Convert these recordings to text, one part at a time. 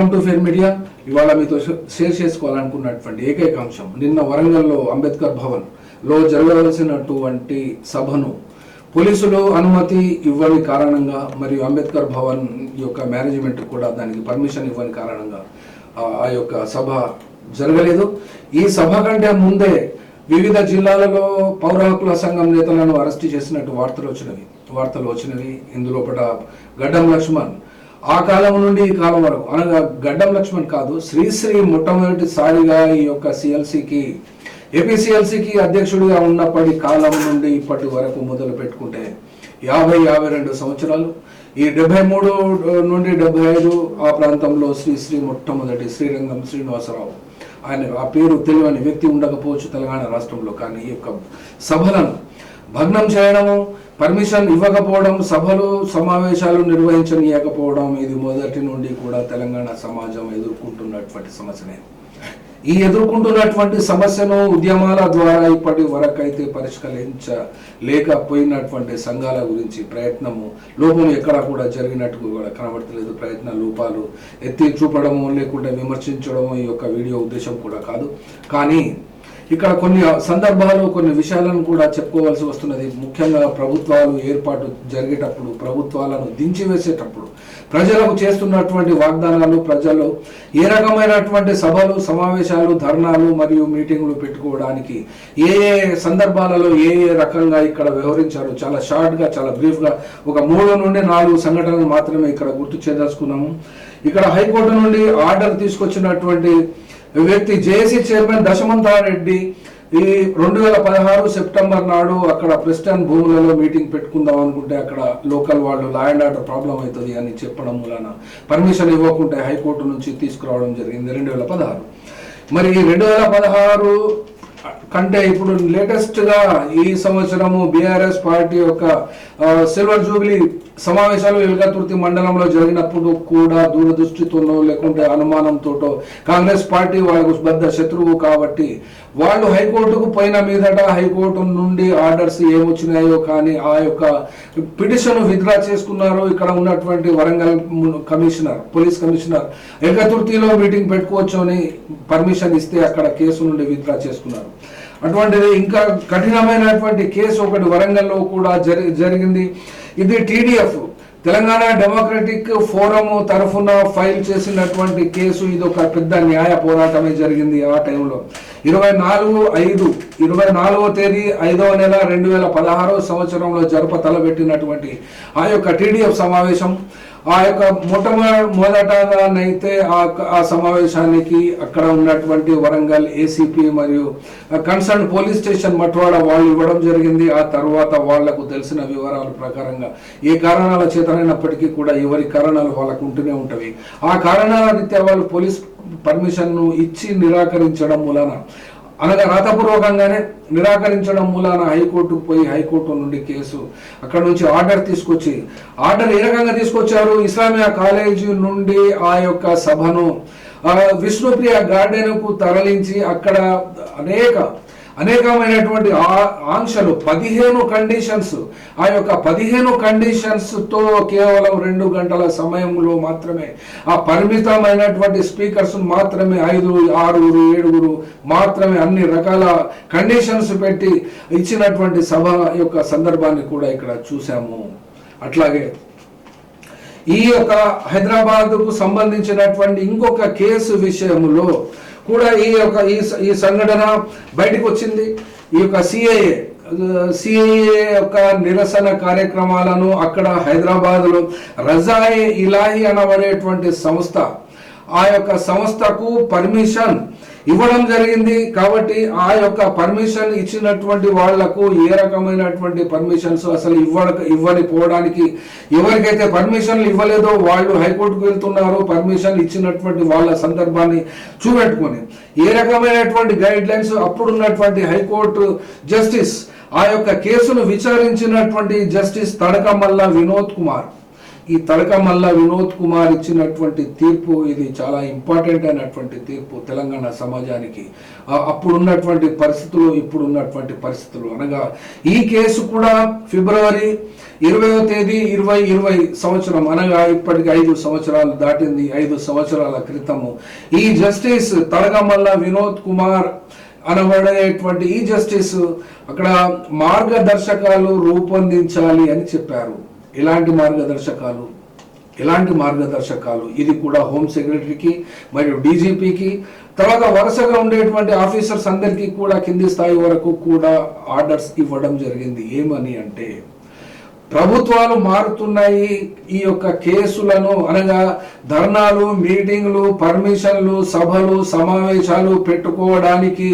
Welcome to fair media ఇవాళ మీతో share చేసుకోవాలనుకున్నటువంటి ఏకైక అంశం నిన్న వరంగల్లో అంబేద్కర్ భవన్లో జరగవలసినటువంటి సభను పోలీసులు అనుమతి ఇవ్వని కారణంగా మరియు అంబేద్కర్ భవన్ యొక్క మేనేజ్మెంట్ కూడా దానికి పర్మిషన్ ఇవ్వని కారణంగా ఆ- యొక్క సభ జరగలేదు. ఈ సభ కంటే ముందే వివిధ జిల్లాలలో పౌర హక్కుల సంఘం నేతలను అరెస్ట్ చేసినట్టు వార్తలు వచ్చినవి వార్తలు వచ్చినవి. ఇందులోపట గడ్డం లక్ష్మణ్ ఆ కాలం నుండి ఈ కాలం వరకు. అనగా గడ్డం లక్ష్మణ్ కాదు శ్రీశ్రీ మొట్టమొదటిసారిగా ఈ యొక్క సిఎల్సికి ఏపీసీఎల్సికి అధ్యక్షుడిగా ఉన్నప్పటి కాలం నుండి ఇప్పటి వరకు మొదలు పెట్టుకుంటే యాభై యాభై రెండు సంవత్సరాలు. ఈ డెబ్బై మూడు నుండి డెబ్బై ఐదు ఆ ప్రాంతంలో శ్రీశ్రీ మొట్టమొదటి శ్రీరంగం శ్రీనివాసరావు. ఆయన ఆ పేరు తెలియని వ్యక్తి ఉండకపోవచ్చు తెలంగాణ రాష్ట్రంలో కానీ ఈ యొక్క సభలను భగ్నం చేయడము పర్మిషన్ ఇవ్వకపోవడం సభలు సమావేశాలు నిర్వహించనీయకపోవడం ఇది మొదటి నుండి కూడా తెలంగాణ సమాజం ఎదుర్కొంటున్నటువంటి సమస్యనే. ఈ ఎదుర్కొంటున్నటువంటి సమస్యను ఉద్యమాల ద్వారా ఇప్పటి వరకైతే పరిష్కరించలేకపోయినటువంటి సంఘాల గురించి ప్రయత్నము లోపం ఎక్కడ కూడా జరిగినట్టు కూడా కనబడతలేదు. ప్రయత్న లోపాలు ఎత్తి చూపడము లేకుంటే విమర్శించడము ఈ యొక్క వీడియో ఉద్దేశం కూడా కాదు. కానీ ఇక్కడ కొన్ని సందర్భాలు కొన్ని విషయాలను కూడా చెప్పుకోవాల్సి వస్తున్నది. ముఖ్యంగా ప్రభుత్వాలు ఏర్పాటు జరిగేటప్పుడు ప్రభుత్వాలను దించివేసేటప్పుడు ప్రజలకు చేస్తున్నటువంటి వాగ్దానాలు ప్రజలు ఏ రకమైనటువంటి సభలు సమావేశాలు ధర్నాలు మరియు మీటింగులు పెట్టుకోవడానికి ఏ ఏ సందర్భాలలో ఏ ఏ రకంగా ఇక్కడ వ్యవహరించారు చాలా షార్ట్గా చాలా బ్రీఫ్గా ఒక మూడు నుండి నాలుగు సంఘటనలు మాత్రమే ఇక్కడ గుర్తు చేయదలుచుకున్నాము ఇక్కడ హైకోర్టు నుండి ఆర్డర్ తీసుకొచ్చినటువంటి వ్యక్తి జేఏసీ చైర్మన్ దశమంతారెడ్డి ఈ రెండు వేల పదహారు సెప్టెంబర్ నాడు అక్కడ ప్రెస్టన్ భూములలో మీటింగ్ పెట్టుకుందాం అనుకుంటే అక్కడ లోకల్ వాళ్ళు లా అండ్ ఆర్డర్ ప్రాబ్లం అవుతుంది అని చెప్పడం వలన పర్మిషన్ ఇవ్వకుంటే హైకోర్టు నుంచి తీసుకురావడం జరిగింది రెండు వేల పదహారు. మరి రెండు వేల పదహారు కంటే ఇప్పుడు లేటెస్ట్గా ఈ సంవత్సరము బీఆర్ఎస్ పార్టీ యొక్క సిల్వర్ జూబ్లీ సమావేశాలు వెల్గతుర్తి మండలంలో జరిగినప్పుడు కూడా దూరదృష్టితోనో లేకుంటే అనుమానంతోటో కాంగ్రెస్ పార్టీ వాళ్ళకు బద్ద శత్రువు కాబట్టి వాళ్ళు హైకోర్టుకు పోయిన మీదట హైకోర్టు నుండి ఆర్డర్స్ ఏమొచ్చినాయో కానీ ఆ యొక్క పిటిషన్ విత్డ్రా చేసుకున్నారు ఇక్కడ ఉన్నటువంటి వరంగల్ కమిషనర్ పోలీస్ కమిషనర్ ఏకతుర్తిలో మీటింగ్ పెట్టుకోవచ్చు అని పర్మిషన్ ఇస్తే అక్కడ కేసు నుండి విత్డ్రా చేసుకున్నారు. అటువంటిది ఇంకా కఠినమైనటువంటి కేసు ఒకటి వరంగల్లో కూడా జరి జరిగింది. ఇది టీడీఎఫ్. తెలంగాణ డెమోక్రటిక్ ఫోరం తరఫున ఫైల్ చేసినటువంటి కేసు ఇది ఒక పెద్ద న్యాయ పోరాటమే జరిగింది ఆ టైంలో. ఇరవై నాలుగు ఐదు ఇరవై నాలుగో తేదీ ఐదవ నెల రెండు వేల పదహారవ సంవత్సరంలో జరప తలబెట్టినటువంటి ఆ యొక్క టీడీఎఫ్ సమావేశం. ఆ యొక్క మొట్టమొదటి ఆ ఆ సమావేశానికి అక్కడ ఉన్నటువంటి వరంగల్ ఏసీపీ మరియు కన్సర్న్ పోలీస్ స్టేషన్ మట్వాడ వాళ్ళు ఇవ్వడం జరిగింది. ఆ తర్వాత వాళ్ళకు తెలిసిన వివరాల ప్రకారంగా ఏ కారణాల చేతనైనప్పటికీ కూడా ఎవరి కారణాలు వాళ్ళకు ఉంటూనే ఉంటవి. ఆ కారణాల రీత్యా వాళ్ళు పోలీస్ పర్మిషన్ను ఇచ్చి నిరాకరించడం మూలన అనగా రాతపూర్వకంగానే నిరాకరించడం మూలాన హైకోర్టుకు పోయి హైకోర్టు నుండి కేసు అక్కడ నుంచి ఆర్డర్ తీసుకొచ్చి ఆర్డర్ ఏ రకంగా తీసుకొచ్చారు? ఇస్లామియా కాలేజీ నుండి ఆ యొక్క సభను ఆ, విష్ణుప్రియ గార్డెన్కు తరలించి అక్కడ అనేక అనేకమైనటువంటి ఆ- ఆంక్షలు పదిహేను కండిషన్స్ ఆ యొక్క పదిహేను కండిషన్స్తో కేవలం రెండు గంటల సమయంలో మాత్రమే ఆ పరిమితమైనటువంటి స్పీకర్స్ మాత్రమే ఐదు ఆరుగురు ఏడుగురు మాత్రమే అన్ని రకాల కండిషన్స్ పెట్టి ఇచ్చినటువంటి సభ యొక్క సందర్భాన్ని కూడా ఇక్కడ చూసాము అట్లాగే ఈ యొక్క హైదరాబాద్కు సంబంధించినటువంటి ఇంకొక కేసు విషయంలో కూడా ఈ యొక్క ఈ ఈ సంఘటన బయటకు వచ్చింది. ఈ యొక్క సిఐఏ సిఐఏ యొక్క నిరసన కార్యక్రమాలను అక్కడ హైదరాబాద్లో రజాయి ఇలాహి అనబడేటువంటి సంస్థ ఆ యొక్క సంస్థకు పర్మిషన్ ఇవ్వడం జరిగింది కాబట్టి ఆ యొక్క పర్మిషన్ ఇచ్చినటువంటి వాళ్ళకు ఏ రకమైనటువంటి పర్మిషన్స్ అసలు ఇవ్వ ఇవ్వని పోవడానికి ఎవరికైతే పర్మిషన్లు ఇవ్వలేదో వాళ్ళు హైకోర్టుకు వెళ్తున్నారు పర్మిషన్ ఇచ్చినటువంటి వాళ్ళ సందర్భాన్ని చూపెట్టుకొని. ఏ రకమైనటువంటి గైడ్ లైన్స్ అప్పుడున్నటువంటి హైకోర్టు జస్టిస్ ఆ యొక్క కేసును విచారించినటువంటి జస్టిస్ తడకమల్ల వినోద్ కుమార్. ఈ తడకమల్ల వినోద్ కుమార్ ఇచ్చినటువంటి తీర్పు ఇది చాలా ఇంపార్టెంట్ అయినటువంటి తీర్పు తెలంగాణ సమాజానికి. అప్పుడున్నటువంటి పరిస్థితులు ఇప్పుడున్నటువంటి పరిస్థితులు అనగా ఈ కేసు కూడా ఫిబ్రవరి ఇరవయో తేదీ ఇరవై ఇరవై సంవత్సరం అనగా ఇప్పటికి ఐదు సంవత్సరాలు దాటింది ఐదు సంవత్సరాల క్రితము. ఈ జస్టిస్ తలగమల్ల వినోద్ కుమార్ అనబడేటువంటి ఈ జస్టిస్ అక్కడ మార్గదర్శకాలు రూపొందించాలి అని చెప్పారు. ఎలాంటి మార్గదర్శకాలు ఎలాంటి మార్గదర్శకాలు. ఇది కూడా హోమ్ సెక్రటరీకి మరియు డీజీపీకి తర్వాత వరుసగా ఉండేటువంటి ఆఫీసర్స్ అందరికీ కూడా కింది స్థాయి వరకు కూడా ఆర్డర్స్ ఇవ్వడం జరిగింది. ఏమని అంటే ప్రభుత్వాలు మారుతున్నాయి. ఈ యొక్క కేసులను అనగా ధర్నాలు మీటింగ్లు పర్మిషన్లు సభలు సమావేశాలు పెట్టుకోవడానికి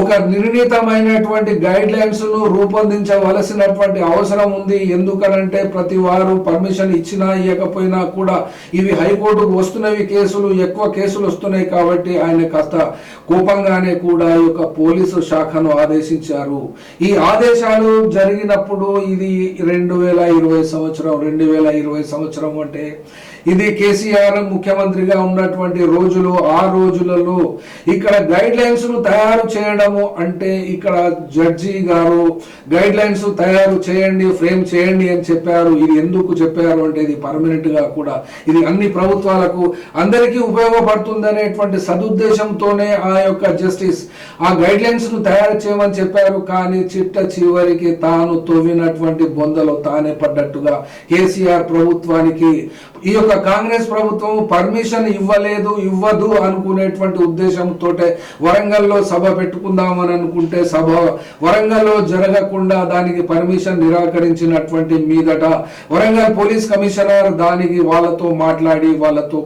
ఒక నిర్ణీతమైనటువంటి గైడ్ లైన్స్ను రూపొందించవలసినటువంటి అవసరం ఉంది. ఎందుకనంటే ప్రతి వారు పర్మిషన్ ఇచ్చినా ఇవ్వకపోయినా కూడా ఇవి హైకోర్టుకు వస్తున్నవి కేసులు ఎక్కువ కేసులు వస్తున్నాయి కాబట్టి ఆయన కాస్త కోపంగానే కూడా ఈ యొక్క పోలీసు శాఖను ఆదేశించారు. ఈ ఆదేశాలు జరిగినప్పుడు ఇది రెండు వేల ఇరవై సంవత్సరం రెండు వేల ఇరవై సంవత్సరం అంటే ఇది కేసీఆర్ ముఖ్యమంత్రిగా ఉన్నటువంటి రోజులు ఆ రోజులలో ఇక్కడ గైడ్ లైన్స్ను తయారు చేయడము అంటే ఇక్కడ జడ్జి గారు గైడ్ లైన్స్ తయారు చేయండి ఫ్రేమ్ చేయండి అని చెప్పారు. ఇది ఎందుకు చెప్పారు అంటే ఇది పర్మనెంట్గా కూడా ఇది అన్ని ప్రభుత్వాలకు అందరికీ ఉపయోగపడుతుంది అనేటువంటి సదుద్దేశంతోనే ఆ యొక్క జస్టిస్ ఆ గైడ్ లైన్స్ను తయారు చేయమని చెప్పారు. కానీ చిట్ట చివరికి తాను తవ్వినటువంటి బొందలో తానే పడ్డట్టుగా కేసీఆర్ ప్రభుత్వానికి ఈ యొక్క కాంగ్రెస్ ప్రభుత్వం పర్మిషన్ ఇవ్వలేదు ఇవ్వదు అనుకునేటువంటి ఉద్దేశంతో వరంగల్లో సభ పెట్టుకుందామని అనుకుంటే సభ వరంగల్లో జరగకుండా దానికి పర్మిషన్ నిరాకరించినటువంటి మీదట వరంగల్ పోలీస్ కమిషనర్ దానికి వాళ్ళతో మాట్లాడి వాళ్ళతో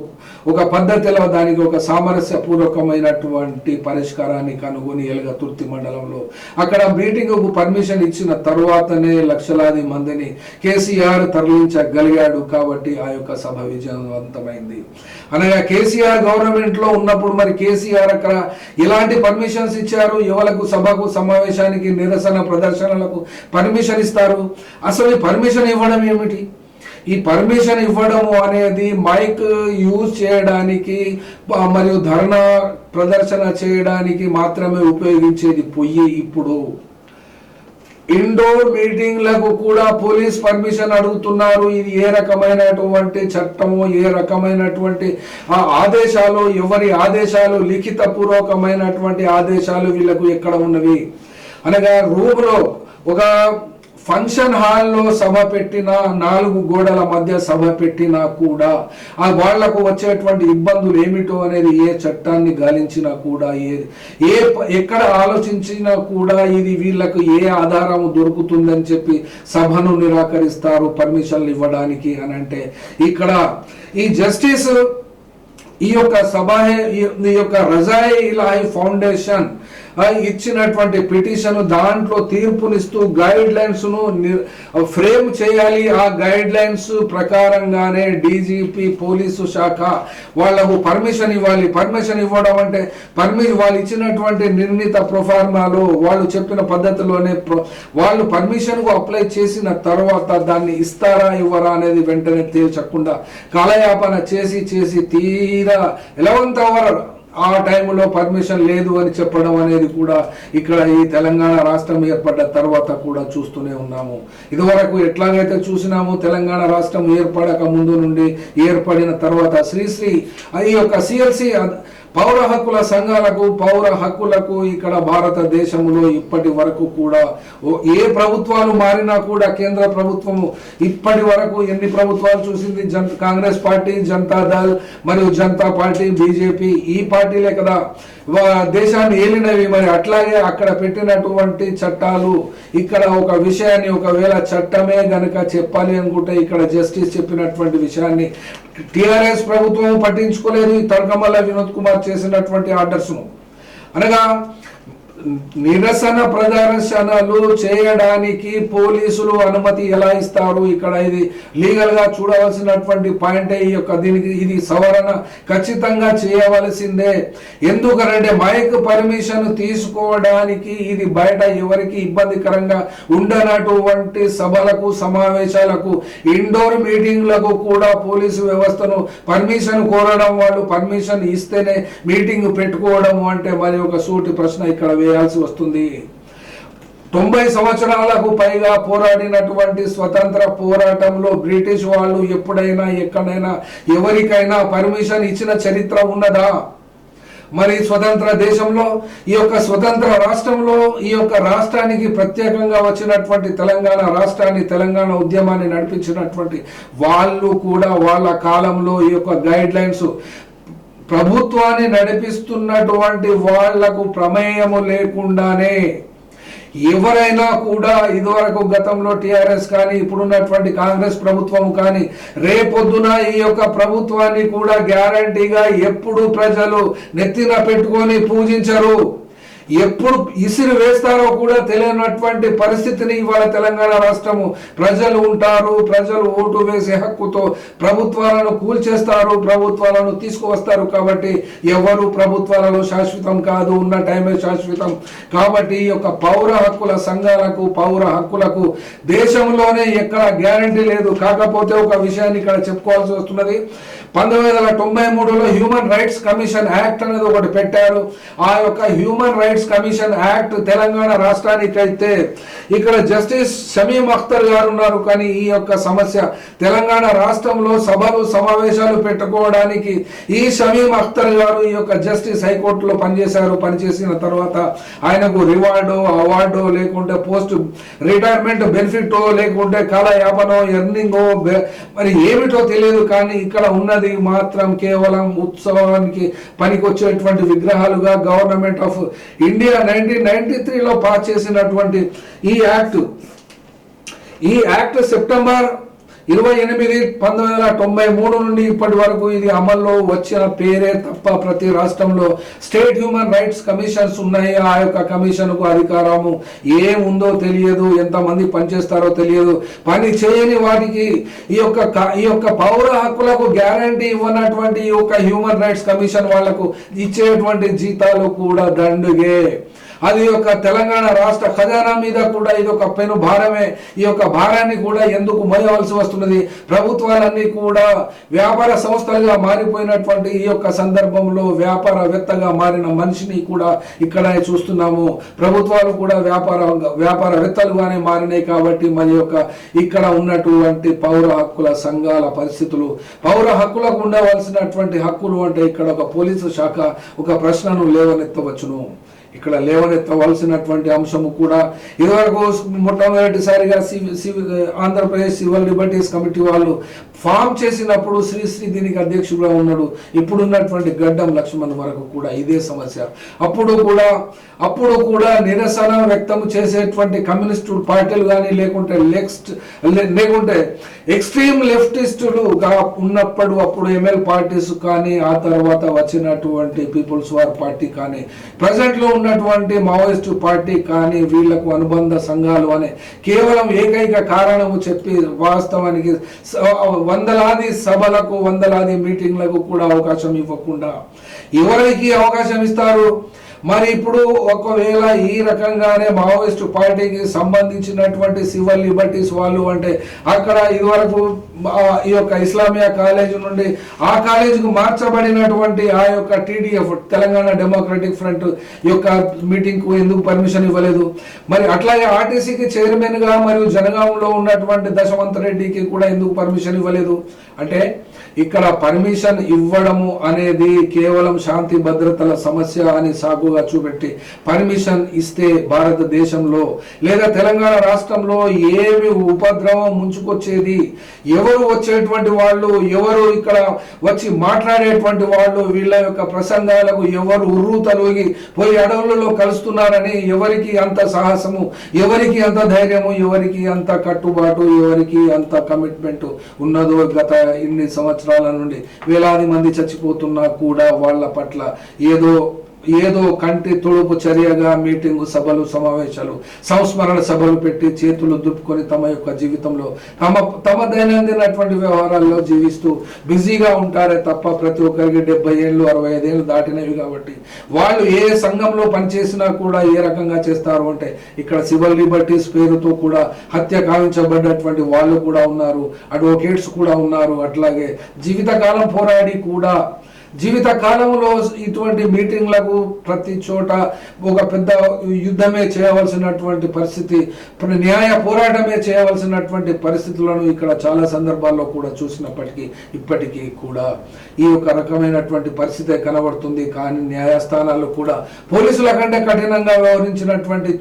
ఒక పద్ధతిలో దానికి ఒక సామరస్యపూర్వకమైనటువంటి పరిష్కారాన్ని కనుగొని ఎలగతుర్తి మండలంలో అక్కడ మీటింగ్కు పర్మిషన్ ఇచ్చిన తరువాతనే లక్షలాది మందిని కేసీఆర్ తరలించగలిగాడు కాబట్టి ఆ యొక్క సభ విజయవంతమైంది. అనగా కేసీఆర్ గవర్నమెంట్లో ఉన్నప్పుడు మరి కేసీఆర్ అక్కడ ఎలాంటి పర్మిషన్స్ ఇచ్చారు ఎవలకు సభకు సమావేశానికి నిరసన ప్రదర్శనలకు పర్మిషన్ ఇస్తారు. అసలు పర్మిషన్ ఇవ్వడం ఏమిటి? ఈ పర్మిషన్ ఇవ్వడము అనేది మైక్ యూజ్ చేయడానికి మరియు ధర్నా ప్రదర్శన చేయడానికి మాత్రమే ఉపయోగించేది పొయ్యి ఇప్పుడు. ఇండోర్ మీటింగ్లకు కూడా పోలీస్ పర్మిషన్ అడుగుతున్నారు. ఇది ఏ రకమైనటువంటి చట్టము ఏ రకమైనటువంటి ఆ ఆదేశాలు ఎవరి ఆదేశాలు లిఖిత పూర్వకమైనటువంటి ఆదేశాలు వీళ్ళకు ఎక్కడ ఉన్నవి? అనగా రూమ్లో ఒక ఫంక్షన్ హాల్లో సభ పెట్టినా నాలుగు గోడల మధ్య సభ పెట్టినా కూడా ఆ వాళ్ళకు వచ్చేటువంటి ఇబ్బందులు ఏమిటో అనేది ఏ చట్టాన్ని గాలించినా కూడా ఏ ఏ ఎక్కడ ఆలోచించినా కూడా ఇది వీళ్ళకు ఏ ఆధారం దొరుకుతుందని చెప్పి సభను నిరాకరిస్తారు పర్మిషన్లు ఇవ్వడానికి అని అంటే. ఇక్కడ ఈ జస్టిస్ ఈ యొక్క సభ ఈ యొక్క రజాయి ఇలాహి ఫౌండేషన్ ఇచ్చినటువంటి పిటిషన్ దాంట్లో తీర్పునిస్తూ గైడ్ లైన్స్ను ఫ్రేమ్ చేయాలి. ఆ గైడ్ లైన్స్ ప్రకారంగానే డీజీపీ పోలీసు శాఖ వాళ్ళకు పర్మిషన్ ఇవ్వాలి. పర్మిషన్ ఇవ్వడం అంటే పర్మిషన్ వాళ్ళు ఇచ్చినటువంటి నిర్ణీత ప్రొఫార్మాలు వాళ్ళు చెప్పిన పద్ధతిలోనే వాళ్ళు పర్మిషన్కు అప్లై చేసిన తర్వాత దాన్ని ఇస్తారా ఇవ్వరా అనేది వెంటనే తేల్చకుండా కాలయాపన చేసి చేసి తీరా ఎలవంత్ అవర్ ఆ టైంలో పర్మిషన్ లేదు అని చెప్పడం అనేది కూడా ఇక్కడ ఈ తెలంగాణ రాష్ట్రం ఏర్పడ్డ తర్వాత కూడా చూస్తూనే ఉన్నాము. ఇదివరకు ఎట్లాగైతే చూసినామో తెలంగాణ రాష్ట్రం ఏర్పడక ముందు నుండి ఏర్పడిన తర్వాత శ్రీశ్రీ ఈ యొక్క సిఎల్సి పౌర హక్కుల సంఘాలకు పౌర హక్కులకు ఇక్కడ భారతదేశంలో ఇప్పటి వరకు కూడా ఓ- ఏ ప్రభుత్వాలు మారినా కూడా కేంద్ర ప్రభుత్వము ఇప్పటి వరకు ఎన్ని ప్రభుత్వాలు చూసింది జన్ కాంగ్రెస్ పార్టీ జనతా దళ్ మరియు జనతా పార్టీ బీజేపీ ఈ పార్టీ పార్టీలే కదా. వా- దేశాన్ని ఏలినవి. మరి అట్లాగే అక్కడ పెట్టినటువంటి చట్టాలు ఇక్కడ ఒక విషయాన్ని ఒకవేళ చట్టమే గనక చెప్పాలి అనుకుంటే ఇక్కడ జస్టిస్ చెప్పినటువంటి విషయాన్ని టిఆర్ఎస్ ప్రభుత్వం పట్టించుకోలేదు ఈ తడకమల్ల వినోద్ కుమార్ చేసినటువంటి ఆర్డర్స్ను. అనగా నిరసన ప్రదర్శనలు చేయడానికి పోలీసులు అనుమతి ఎలా ఇస్తారు? ఇక్కడ ఇది లీగల్గా చూడవలసినటువంటి పాయింటే ఈ యొక్క దీనికి ఇది సవరణ ఖచ్చితంగా చేయవలసిందే. ఎందుకనంటే మైక్ పర్మిషన్ తీసుకోవడానికి ఇది బయట ఎవరికి ఇబ్బందికరంగా ఉండనటువంటి సభలకు సమావేశాలకు ఇండోర్ మీటింగ్లకు కూడా పోలీసు వ్యవస్థను పర్మిషన్ కోరడం వాళ్ళు పర్మిషన్ ఇస్తేనే మీటింగ్ పెట్టుకోవడం అంటే మరి ఒక సూటి ప్రశ్న ఇక్కడ చేయాల్సి వస్తుంది. తొంభై సంవత్సరాలకు పైగా పోరాడినటువంటి స్వతంత్ర పోరాటంలో బ్రిటిష్ వాళ్ళు ఎప్పుడైనా ఎక్కడైనా ఎవరికైనా పర్మిషన్ ఇచ్చిన చరిత్ర ఉన్నదా? మరి స్వతంత్ర దేశంలో ఈ యొక్క స్వతంత్ర రాష్ట్రంలో ఈ యొక్క రాష్ట్రానికి ప్రత్యేకంగా వచ్చినటువంటి తెలంగాణ రాష్ట్రాన్ని తెలంగాణ ఉద్యమాన్ని నడిపించినటువంటి వాళ్ళు కూడా వాళ్ళ కాలంలో ఈ యొక్క గైడ్ లైన్స్ ప్రభుత్వాన్ని నడిపిస్తున్నటువంటి వాళ్ళకు ప్రమేయము లేకుండానే ఎవరైనా కూడా ఇదివరకు గతంలో టిఆర్ఎస్ కానీ ఇప్పుడున్నటువంటి కాంగ్రెస్ ప్రభుత్వం కానీ రేపొద్దున ఈ యొక్క ప్రభుత్వాన్ని కూడా గ్యారంటీగా ఎప్పుడు ప్రజలు నెత్తిన పెట్టుకొని పూజించరు. ఎప్పుడు ఇసిరి వేస్తారో కూడా తెలియనటువంటి పరిస్థితిని ఇవాళ తెలంగాణ రాష్ట్రము. ప్రజలు ఉంటారు ప్రజలు ఓటు వేసే హక్కుతో ప్రభుత్వాలను కూల్చేస్తారు ప్రభుత్వాలను తీసుకువస్తారు కాబట్టి ఎవరు ప్రభుత్వాలలో శాశ్వతం కాదు ఉన్న టైమే శాశ్వతం. కాబట్టి ఈ యొక్క పౌర హక్కుల సంఘాలకు పౌర హక్కులకు దేశంలోనే ఎక్కడ గ్యారంటీ లేదు. కాకపోతే ఒక విషయాన్ని ఇక్కడ చెప్పుకోవాల్సి వస్తున్నది. పంతొమ్మిది వందల తొంభై మూడులో హ్యూమన్ రైట్స్ కమిషన్ యాక్ట్ అనేది ఒకటి పెట్టారు. ఆ యొక్క human rights commission act Telangana రాష్ట్రానికి అయితే ఇక్కడ జస్టిస్ షమీం అఖ్తర్ గారు ఉన్నారు. కానీ ఈ యొక్క సమస్య తెలంగాణ రాష్ట్రంలో సభలు సమావేశాలు పెట్టుకోవడానికి ఈ షమీం అఖ్తర్ గారు ఈ యొక్క జస్టిస్ హైకోర్టులో పనిచేశారు. పనిచేసిన తర్వాత ఆయనకు రివార్డు అవార్డు లేకుంటే పోస్ట్ రిటైర్మెంట్ బెనిఫిట్ లేకుంటే కాలయాపనో ఎర్నింగో మరి ఏమిటో తెలియదు. కానీ ఇక్కడ ఉన్నది మాత్రం కేవలం ఉత్సవానికి పనికొచ్చేటువంటి విగ్రహాలుగా government of India nineteen ninety త్రీలో పాస్ చేసినటువంటి ఈ యాక్ట్. ఈ యాక్ట్ సెప్టెంబర్ ఇరవై ఎనిమిది పంతొమ్మిది వందల తొంభై మూడు నుండి ఇప్పటి వరకు ఇది అమల్లో వచ్చిన పేరే తప్ప ప్రతి రాష్ట్రంలో స్టేట్ హ్యూమన్ రైట్స్ కమిషన్స్ ఉన్నాయి. ఆ యొక్క కమిషన్కు అధికారము ఏముందో తెలియదు. ఎంతమంది పనిచేస్తారో తెలియదు. పని చేయని వారికి ఈ యొక్క ఈ యొక్క పౌర హక్కులకు గ్యారంటీ ఇవ్వనటువంటి ఈ యొక్క హ్యూమన్ రైట్స్ కమిషన్ వాళ్ళకు ఇచ్చేటువంటి జీతాలు కూడా దండుగే. అది యొక్క తెలంగాణ రాష్ట్ర ఖజానా మీద కూడా ఇది ఒక పెను భారమే. ఈ యొక్క భారాన్ని కూడా ఎందుకు మోయవలసి వస్తున్నది? ప్రభుత్వాలన్నీ కూడా వ్యాపార సంస్థలుగా మారిపోయినటువంటి ఈ యొక్క సందర్భంలో వ్యాపారవేత్తగా మారిన మనిషిని కూడా ఇక్కడ చూస్తున్నాము. ప్రభుత్వాలు కూడా వ్యాపార వ్యాపారవేత్తలుగానే మారినాయి కాబట్టి మరి యొక్క ఇక్కడ ఉన్నటువంటి పౌర హక్కుల సంఘాల పరిస్థితులు పౌర హక్కులకు ఉండవలసినటువంటి హక్కులు అంటే ఇక్కడ ఒక పోలీసు శాఖ ఒక ప్రశ్నను లేవనెత్తవచ్చును. ఇక్కడ లేవనెత్తవలసినటువంటి అంశము కూడా ఇదివరకు మొట్టమొదటిసారిగా సివి సివి ఆంధ్రప్రదేశ్ సివిల్ లిబర్టీస్ కమిటీ వాళ్ళు ఫామ్ చేసినప్పుడు శ్రీశ్రీ దీనికి అధ్యక్షుడుగా ఉన్నాడు. ఇప్పుడున్నటువంటి గడ్డం లక్ష్మణ్ వరకు కూడా ఇదే సమస్య. అప్పుడు కూడా అప్పుడు కూడా నిరసన వ్యక్తం చేసేటువంటి కమ్యూనిస్టు పార్టీలు కానీ లేకుంటే లెక్స్ట్ లేకుంటే ఎక్స్ట్రీమ్ లెఫ్టిస్టులుగా ఉన్నప్పుడు అప్పుడు ఎమ్మెల్ పార్టీస్ కానీ ఆ తర్వాత వచ్చినటువంటి పీపుల్స్ వార్ పార్టీ కానీ ప్రజెంట్లో ఉన్న ఉన్నటువంటి మావోయిస్టు పార్టీ కానీ వీళ్ళకు అనుబంధ సంఘాలు అనే కేవలం ఏకైక కారణము చెప్పి వాస్తవానికి వందలాది సభలకు వందలాది మీటింగ్లకు కూడా అవకాశం ఇవ్వకుండా. ఎవరికి అవకాశం ఇస్తారు? మరి ఇప్పుడు ఒకవేళ ఈ రకంగానే మావోయిస్ట్ పార్టీకి సంబంధించినటువంటి సివిల్ లిబర్టీస్ వాళ్ళు అంటే అక్కడ ఇదివరకు ఈ యొక్క ఇస్లామియా కాలేజ్ నుండి ఆ కాలేజీకి మార్చబడినటువంటి ఆ యొక్క టీడీఎఫ్ తెలంగాణ డెమోక్రటిక్ ఫ్రంట్ యొక్క మీటింగ్కు ఎందుకు పర్మిషన్ ఇవ్వలేదు? మరి అట్లాగే ఆర్టీసీకి చైర్మన్గా మరియు జనగాంలో ఉన్నటువంటి దశవంత్ రెడ్డికి కూడా ఎందుకు పర్మిషన్ ఇవ్వలేదు? అంటే ఇక్కడ పర్మిషన్ ఇవ్వడము అనేది కేవలం శాంతి భద్రతల సమస్య అని సాగుగా చూపెట్టి పర్మిషన్ ఇస్తే భారతదేశంలో లేదా తెలంగాణ రాష్ట్రంలో ఏమి ఉపద్రవం ముంచుకొచ్చేది? ఎవరు ఎవరు వచ్చేటువంటి వాళ్ళు ఎవరు ఇక్కడ వచ్చి మాట్లాడేటువంటి వాళ్ళు వీళ్ళ యొక్క ప్రసంగాలకు ఎవరు ఉర్రు తలుగి పోయి అడవులలో కలుస్తున్నారని ఎవరికి అంత సాహసము ఎవరికి అంత ధైర్యము ఎవరికి అంత కట్టుబాటు ఎవరికి అంత కమిట్మెంట్ ఉన్నదో గత ఇన్ని సంవత్సరాల నుండి వేలాది మంది చచ్చిపోతున్నా కూడా వాళ్ళ పట్ల ఏదో ఏదో కంటి తొడుపు చర్యగా మీటింగు సభలు సమావేశాలు సంస్మరణ సభలు పెట్టి చేతులు దుప్పుకొని తమ యొక్క జీవితంలో తమ తమ దైనందినటువంటి వ్యవహారాల్లో జీవిస్తూ బిజీగా ఉంటారే తప్ప ప్రతి ఒక్కరికి డెబ్బై ఏళ్ళు అరవై ఐదేళ్ళు దాటినవి కాబట్టి. వాళ్ళు ఏ సంఘంలో పనిచేసినా కూడా ఏ రకంగా చేస్తారు అంటే ఇక్కడ సివిల్ లిబర్టీస్ పేరుతో కూడా హత్య కావించబడ్డటువంటి వాళ్ళు కూడా ఉన్నారు అడ్వకేట్స్ కూడా ఉన్నారు అట్లాగే జీవితకాలం పోరాడి కూడా జీవిత కాలంలో ఇటువంటి మీటింగ్లకు ప్రతి చోట ఒక పెద్ద యుద్ధమే చేయవలసినటువంటి పరిస్థితి న్యాయ పోరాటమే చేయవలసినటువంటి పరిస్థితులను ఇక్కడ చాలా సందర్భాల్లో కూడా చూసినప్పటికీ ఇప్పటికీ కూడా ఈ ఒక రకమైనటువంటి పరిస్థితే కనబడుతుంది. కానీ న్యాయస్థానాలు కూడా పోలీసుల కంటే కఠినంగా వ్యవహరించినటువంటి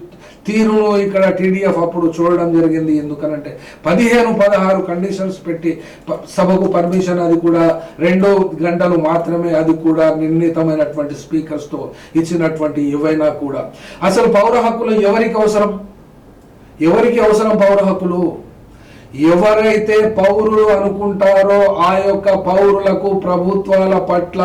తీరును ఇక్కడ టీడీఎఫ్ అప్పుడు చూడడం జరిగింది. ఎందుకనంటే పదిహేను పదహారు కండిషన్స్ పెట్టి ప- సభకు పర్మిషన్ అది కూడా రెండు గంటలు మాత్రమే అది కూడా నిర్ణీతమైనటువంటి స్పీకర్స్తో ఇచ్చినటువంటి ఏవైనా కూడా. అసలు పౌర హక్కులు ఎవరికి అవసరం? ఎవరికి అవసరం పౌర హక్కులు? ఎవరైతే పౌరులు అనుకుంటారో ఆ యొక్క పౌరులకు ప్రభుత్వాల పట్ల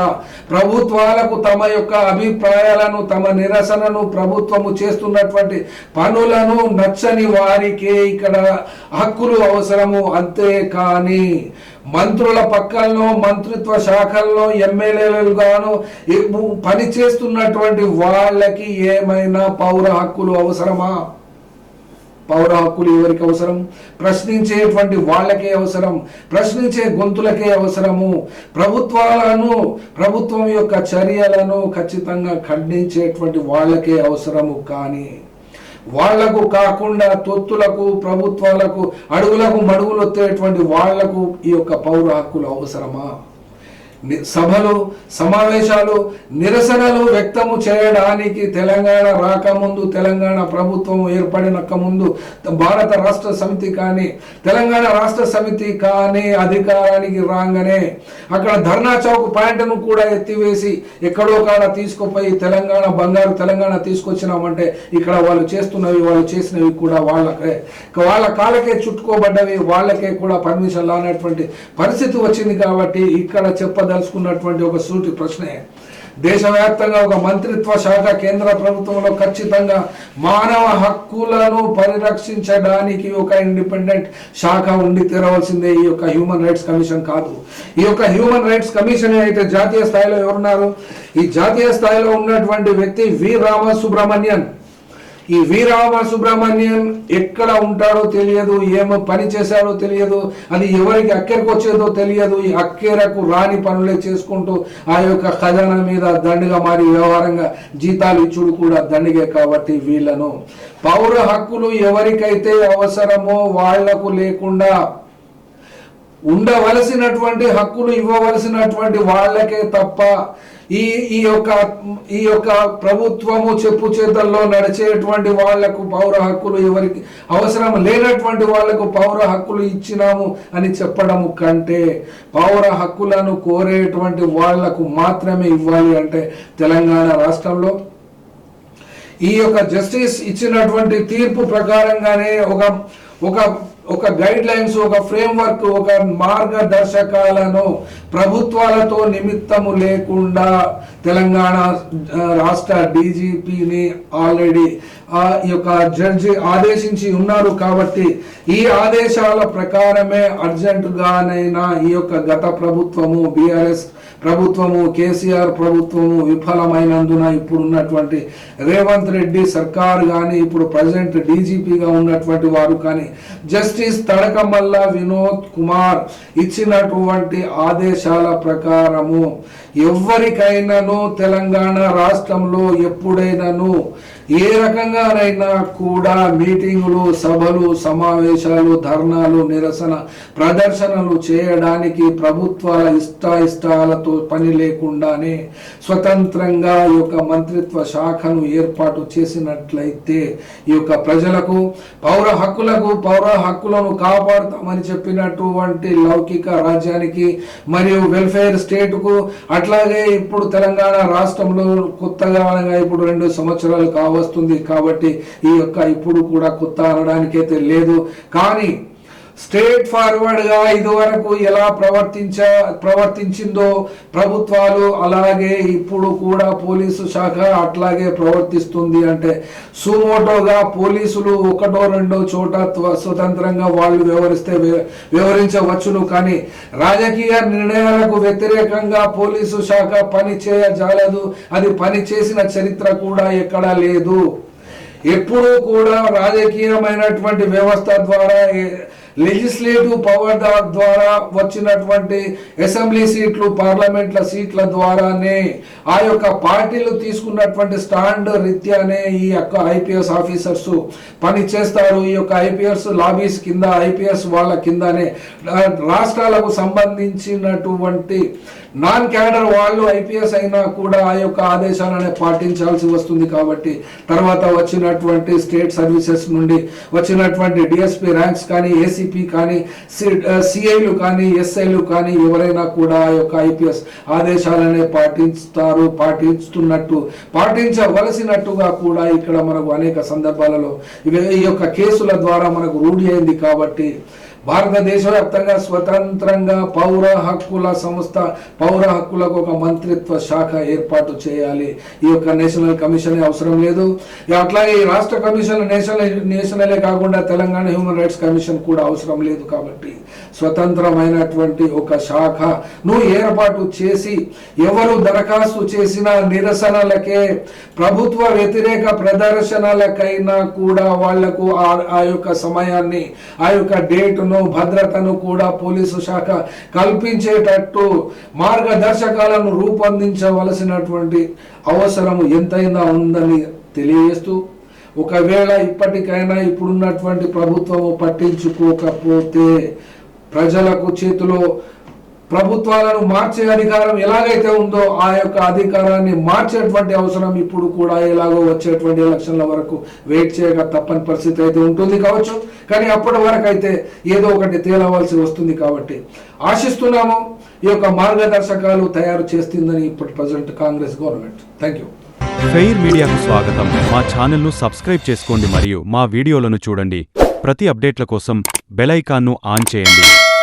ప్రభుత్వాలకు తమ యొక్క అభిప్రాయాలను తమ నిరసనను ప్రభుత్వము చేస్తున్నటువంటి పనులను నచ్చని వారికే ఇక్కడ హక్కులు అవసరము. అంతే కానీ మంత్రుల పక్కల్లో మంత్రిత్వ శాఖల్లో ఎమ్మెల్యేలుగాను పని చేస్తున్నటువంటి వాళ్ళకి ఏమైనా పౌర హక్కులు అవసరమా? పౌర హక్కులు ఎవరికి అవసరం? ప్రశ్నించేటువంటి వాళ్ళకే అవసరం. ప్రశ్నించే గొంతులకే అవసరము. ప్రభుత్వాలను ప్రభుత్వం యొక్క చర్యలను ఖచ్చితంగా ఖండించేటువంటి వాళ్ళకే అవసరము కానీ వాళ్ళకు కాకుండా తొత్తులకు ప్రభుత్వాలకు అడుగులకు మడుగులు వచ్చేటువంటి వాళ్ళకు ఈ యొక్క పౌర హక్కులు అవసరమా? సభలు సమావేశాలు నిరసనలు వ్యక్తము చేయడానికి తెలంగాణ రాకముందు తెలంగాణ ప్రభుత్వం ఏర్పడినక్క ముందు భారత రాష్ట్ర సమితి కానీ తెలంగాణ రాష్ట్ర సమితి కానీ అధికారానికి రాగానే అక్కడ ధర్నా చౌక్ పాయింట్ను కూడా ఎత్తివేసి ఎక్కడో కాడ తీసుకుపోయి తెలంగాణ బంగారు తెలంగాణ తీసుకొచ్చినామంటే ఇక్కడ వాళ్ళు చేస్తున్నవి వాళ్ళు చేసినవి కూడా వాళ్ళకే. వాళ్ళ కాళ్ళకే చుట్టుకోబడ్డవి వాళ్ళకే కూడా పర్మిషన్ లానటువంటి పరిస్థితి వచ్చింది కాబట్టి ఇక్కడ తెలుసుకున్నటువంటి ఒక సూటి ప్రశ్నే. దేశవ్యాప్తంగా ఒక మంత్రిత్వ శాఖ కేంద్ర ప్రభుత్వంలో ఖచ్చితంగా మానవ హక్కులను పరిరక్షించడానికి ఒక ఇండిపెండెంట్ శాఖ ఉండి తీరవలసిందే ఈ యొక్క హ్యూమన్ రైట్స్ కమిషన్ కాదు. ఈ యొక్క హ్యూమన్ రైట్స్ కమిషన్ అయితే జాతీయ స్థాయిలో ఎవరున్నారు? ఈ జాతీయ స్థాయిలో ఉన్నటువంటి వ్యక్తి వి. రామసుబ్రహ్మణ్యన్. ఈ వీరామ సుబ్రహ్మణ్యం ఎక్కడ ఉంటాడో తెలియదు ఏమో పని చేశాడో తెలియదు అది ఎవరికి అక్కెరకు వచ్చేదో తెలియదు ఈ అక్కెరకు రాని పనులే చేసుకుంటూ ఆ యొక్క ఖజానా మీద దండగా మారి వ్యవహారంగా జీతాలు ఇచ్చుడు కూడా దండిగే కాబట్టి వీళ్ళను. పౌర హక్కులు ఎవరికైతే అవసరమో వాళ్ళకు లేకుండా ఉండవలసినటువంటి హక్కులు ఇవ్వవలసినటువంటి వాళ్ళకే తప్ప ఈ ఈ యొక్క ఈ యొక్క ప్రభుత్వము చెప్పు చేతల్లో నడిచేటువంటి వాళ్ళకు పౌర హక్కులు ఎవరికి అవసరం లేనటువంటి వాళ్ళకు పౌర హక్కులు ఇచ్చినాము అని చెప్పడము కంటే పౌర హక్కులను కోరేటువంటి వాళ్ళకు మాత్రమే ఇవ్వాలి అంటే తెలంగాణ రాష్ట్రంలో. ఈ యొక్క జస్టిస్ ఇచ్చినటువంటి తీర్పు ప్రకారంగానే ఒక ఒక ఒక గైడ్ లైన్స్ ఒక ఫ్రేమ్ వర్క్ ఒక మార్గదర్శకాలను ప్రభుత్వాలతో నిమిత్తము లేకుండా తెలంగాణ రాష్ట్ర డీజీపీని ఆల్రెడీ ఆ ఈ యొక్క జడ్జి ఆదేశించి ఉన్నారు కాబట్టి ఈ ఆదేశాల ప్రకారమే అర్జెంటుగానైనా ఈ యొక్క గత ప్రభుత్వము బీఆర్ఎస్ ప్రభుత్వము కేసీఆర్ ప్రభుత్వము విఫలమైనందున ఇప్పుడు ఉన్నటువంటి రేవంత్ రెడ్డి సర్కార్ కానీ ఇప్పుడు ప్రజెంట్ డీజీపీగా ఉన్నటువంటి వారు కానీ జస్ట్ జస్టిస్ తడకమల్ల వినోద్ కుమార్ ఇచ్చినటువంటి ఆదేశాల ప్రకారము ఎవరికైనాను తెలంగాణ రాష్ట్రంలో ఎప్పుడైనాను ఏ రకంగానైనా కూడా మీటింగులు సభలు సమావేశాలు ధర్నాలు నిరసన ప్రదర్శనలు చేయడానికి ప్రభుత్వాల ఇష్టాయిష్టాలతో పని లేకుండానే స్వతంత్రంగా ఈ యొక్క మంత్రిత్వ శాఖను ఏర్పాటు చేసినట్లయితే ఈ యొక్క ప్రజలకు పౌర హక్కులకు పౌర హక్కులను కాపాడుతామని చెప్పినటువంటి లౌకిక రాజ్యానికి మరియు వెల్ఫేర్ స్టేట్కు అట్లాగే ఇప్పుడు తెలంగాణ రాష్ట్రంలో కొత్తగా ఇప్పుడు రెండు సంవత్సరాలు కావచ్చు. వస్తుంది కాబట్టి ఈ యొక్క ఇప్పుడు కూడా కొత్త అనడానికైతే లేదు. కానీ స్ట్రేట్ ఫార్వర్డ్గా ఇదివరకు ఎలా ప్రవర్తించ ప్రవర్తించిందో ప్రభుత్వాలు అలాగే ఇప్పుడు కూడా పోలీసు శాఖ అట్లాగే ప్రవర్తిస్తుంది అంటే సుమోటోగా పోలీసులు ఒకటో రెండో చోట స్వతంత్రంగా వాళ్ళు వివరిస్తే వివరించవచ్చును వ్యవహరించవచ్చును కానీ రాజకీయ నిర్ణయాలకు వ్యతిరేకంగా పోలీసు శాఖ పని చేయజాలదు అది పని చేసిన చరిత్ర కూడా ఎక్కడా లేదు. ఎప్పుడూ కూడా రాజకీయమైనటువంటి వ్యవస్థ ద్వారా లెజిస్లేటివ్ పవర్ ద్వారా వచ్చినటువంటి అసెంబ్లీ సీట్లు పార్లమెంట్ల సీట్ల ద్వారానే ఆ యొక్క పార్టీలు తీసుకున్నటువంటి స్టాండ్ రీత్యానే ఈ యొక్క ఐపీఎస్ ఆఫీసర్స్ పని చేస్తారు. ఈ యొక్క ఐపీఎస్ లాబీస్ కింద ఐపీఎస్ వాళ్ళ కిందనే రాష్ట్రాలకు సంబంధించినటువంటి నాన్ క్యాడర్ వాళ్ళు ఐపీఎస్ అయినా కూడా ఆ యొక్క ఆదేశాలనే పాటించాల్సి వస్తుంది కాబట్టి తర్వాత వచ్చినటువంటి స్టేట్ సర్వీసెస్ నుండి వచ్చినటువంటి డిఎస్పి ర్యాంక్స్ కానీ ఏసీ ఏసీపీ కానీ సిఐలు కానీ ఎస్ఐలు కానీ ఎవరైనా కూడా ఆ యొక్క ఐపీఎస్ ఆదేశాలనే పాటిస్తారు పాటిస్తున్నట్టు పాటించవలసినట్టుగా కూడా ఇక్కడ మనకు అనేక సందర్భాలలో ఈ యొక్క కేసుల ద్వారా మనకు రూఢి అయింది కాబట్టి భారతదేశ వ్యాప్తంగా స్వతంత్రంగా పౌర హక్కుల సంస్థ పౌర హక్కులకు ఒక మంత్రిత్వ శాఖ ఏర్పాటు చేయాలి. ఈ యొక్క నేషనల్ కమిషన్ అవసరం లేదు. అట్లాగే ఈ రాష్ట్ర కమిషన్ నేషనల్ నేషనలే కాకుండా తెలంగాణ హ్యూమన్ రైట్స్ కమిషన్ కూడా అవసరం లేదు కాబట్టి స్వతంత్రమైనటువంటి ఒక శాఖ నువ్వు ఏర్పాటు చేసి ఎవరు దరఖాస్తు చేసిన నిరసనలకే ప్రభుత్వ వ్యతిరేక ప్రదర్శనలకైనా కూడా వాళ్ళకు ఆ- ఆ యొక్క సమయాన్ని ఆ యొక్క డేటును భద్రతను కూడా పోలీసు శాఖ కల్పించేటట్టు మార్గదర్శకాలను రూపొందించవలసినటువంటి అవసరం ఎంతైనా ఉందని తెలియజేస్తూ ఒకవేళ ఇప్పటికైనా ఇప్పుడున్నటువంటి ప్రభుత్వము పట్టించుకోకపోతే ప్రజలకు చేతిలో ప్రభుత్వాలను మార్చే అధికారం ఎలాగైతే ఉందో ఆ యొక్క అధికారాన్ని మార్చేటువంటి అవసరం ఇప్పుడు కూడా ఎలాగో వచ్చేటువంటి ఎలక్షన్ల వరకు వెయిట్ చేయక తప్పని పరిస్థితి అయితే ఉంటుంది కావచ్చు. కానీ అప్పటి వరకు అయితే ఏదో ఒకటి తేలవలసి వస్తుంది కాబట్టి ఆశిస్తున్నాము ఈ యొక్క మార్గదర్శకాలు తయారు చేస్తుందని ఇప్పుడు present Congress government. Thank you fair మీడియాకు స్వాగతం. మా ఛానల్ను సబ్స్క్రైబ్ చేసుకోండి మరియు మా వీడియోలను చూడండి. ప్రతి అప్డేట్ల కోసం బెల్ ఐకాన్ను ఆన్ చేయండి.